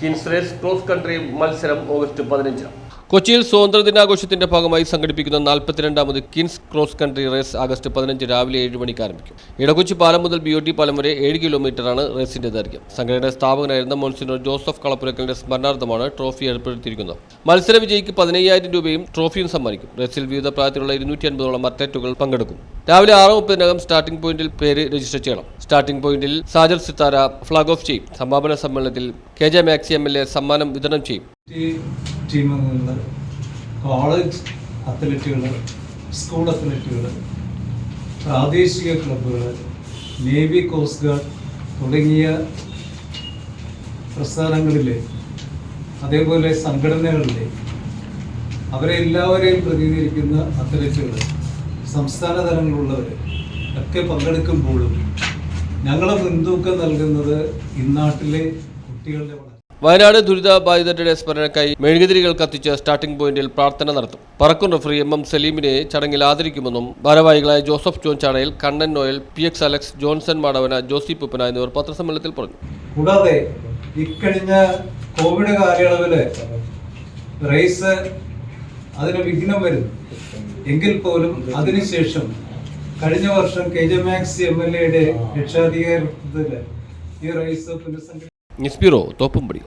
Kins race cross country മത്സരം August പതിനഞ്ച് കൊച്ചിയിൽ സ്വാതന്ത്ര്യദിനാഘോഷത്തിന്റെ ഭാഗമായി സംഘടിപ്പിക്കുന്ന നാൽപ്പത്തിരണ്ടാമത് Kins cross country race August പതിനഞ്ച് രാവിലെ ഏഴ് മണിക്ക് ആരംഭിക്കും. ഇടകൊച്ചി പാലം മുതൽ ബി ഒ ടി പാലം വരെ ഏഴ് കിലോമീറ്ററാണ് റേസിന്റെ ദൈർഘ്യം. സംഘടനയുടെ സ്ഥാപകനായിരുന്ന മോൺസിനോർ ജോസഫ് കളപ്പുരക്കലിന്റെ സ്മരണാർത്ഥമാണ് ട്രോഫി ഏർപ്പെടുത്തിയിരിക്കുന്നത്. മത്സര വിജയിക്ക് പതിനയ്യായിരം രൂപയും ട്രോഫിയും സമ്മാനിക്കും. റേസിൽ വിവിധ പ്രായത്തിലുള്ള ഇരുന്നൂറ്റി അൻപതോളം അത്ലറ്റുകൾ പങ്കെടുക്കും. രാവിലെ ആറ് മുപ്പതിനകം സ്റ്റാർട്ടിംഗ് പോയിന്റിൽ പേര് രജിസ്റ്റർ ചെയ്യണം. സ്റ്റാർട്ടിംഗ് പോയിന്റിൽ സാജർ സിത്താര ഫ്ളാഗ് ഓഫ് ചെയ്യും. സമാപന സമ്മേളനത്തിൽ K J Maxi M L A സമ്മാനം വിതരണം ചെയ്യും. ഈ ടീമുകൾ കോളേജ് അത്ലറ്റുകൾ സ്കൂൾ അത്ലറ്റുകൾ പ്രാദേശിക ക്ലബ്ബുകൾ നേവി കോസ്റ്റ് ഗാർഡ് തുടങ്ങിയ പ്രസ്ഥാനങ്ങളിലെ അതേപോലെ സംഘടനകളിലെ അവരെ എല്ലാവരെയും പ്രതിനിധീകരിക്കുന്ന അത്ലറ്റുകൾ സംസ്ഥാന തലങ്ങളിലുള്ളവർ ഒക്കെ പങ്കെടുക്കുമ്പോഴും ഞങ്ങളെ മുൻതൂക്കം നൽകുന്നത് ഇന്നാട്ടിലെ കുട്ടികളുടെ വയനാട് ദുരിതബാധിതരുടെ സ്മരണക്കായി മെഴുകുതിരികൾ കത്തിച്ച് സ്റ്റാർട്ടിംഗ് പോയിന്റിൽ പ്രാർത്ഥന നടത്തും. പറക്കും റഫറി എം എം സലീമിനെ ചടങ്ങിൽ ആദരിക്കുമെന്നും ഭാരവാഹികളായ Joseph John Chanayil Kannan Noel P X Alex Johnson Madavana Josy Puppana എന്നിവർ പത്രസമ്മേളനത്തിൽ പറഞ്ഞു. കൂടാതെ ഇക്കഴിഞ്ഞ കോവിഡ് കാലയളവിൽ റേസ് അതിന് വിഘ്നം വരുന്നു. എങ്കിൽ പോലും അതിനുശേഷം കഴിഞ്ഞ വർഷം K J Max M L എയുടെ രക്ഷാധികാരത്തിൽ ഈ റേസ് പുനഃസംഘടിപ്പിച്ചു. ബ്യൂറോ തോപ്പുംപടി.